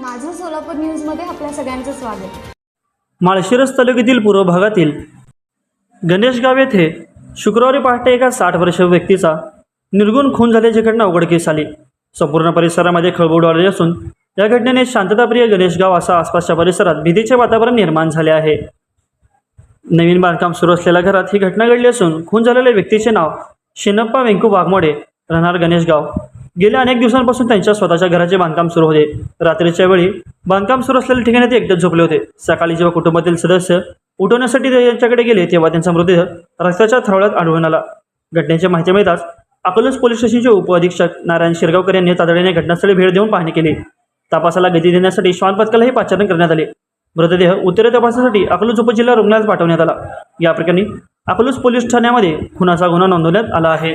माझं सोलापूर न्यूजमध्ये आपल्या सगळ्यांचं स्वागत. माळशिरस तालुक्यातील पूर्व भागातील गणेशगाव येथे शुक्रवारी पहाटे एका साठ वर्षीय व्यक्तीचा निर्गुण खून झाल्याची घटना उघडकीस आली. संपूर्ण परिसरामध्ये खळबळ उडाली असून या घटनेने शांतताप्रिय गणेशगाव असा आसपासच्या परिसरात भीतीचे वातावरण निर्माण झाले आहे. नवीन बांधकाम सुरू असलेल्या घरात ही घटना घडली असून खून झालेल्या व्यक्तीचे नाव शिनप्पा वेंकू वाघमोडे राहणार गणेशगाव गेल्या अनेक दिवसांपासून त्यांच्या स्वतःच्या घराचे बांधकाम सुरू होते. रात्रीच्या वेळी बांधकाम सुरू असलेल्या ठिकाणी ते एकटेच झोपले होते. सकाळी जेव्हा कुटुंबातील सदस्य उठवण्यासाठी ते यांच्याकडे गेले तेव्हा त्यांचा मृतदेह रस्त्याच्या थरवळ्यात आढळून आला. घटनेची माहिती मिळताच अकलूज पोलीस स्टेशनचे उपअधीक्षक नारायण शिरगावकर यांनी तातडीने घटनास्थळी भेट देऊन पाहणी केली. तपासाला गती देण्यासाठी श्वान पथकालाही पाचारण करण्यात आले. मृतदेह उत्तरे तपासासाठी अकलूज उपजिल्हा रुग्णालयात पाठवण्यात आला. या प्रकरणी अकलूज पोलीस ठाण्यामध्ये खुनाचा गुन्हा नोंदवण्यात आला आहे.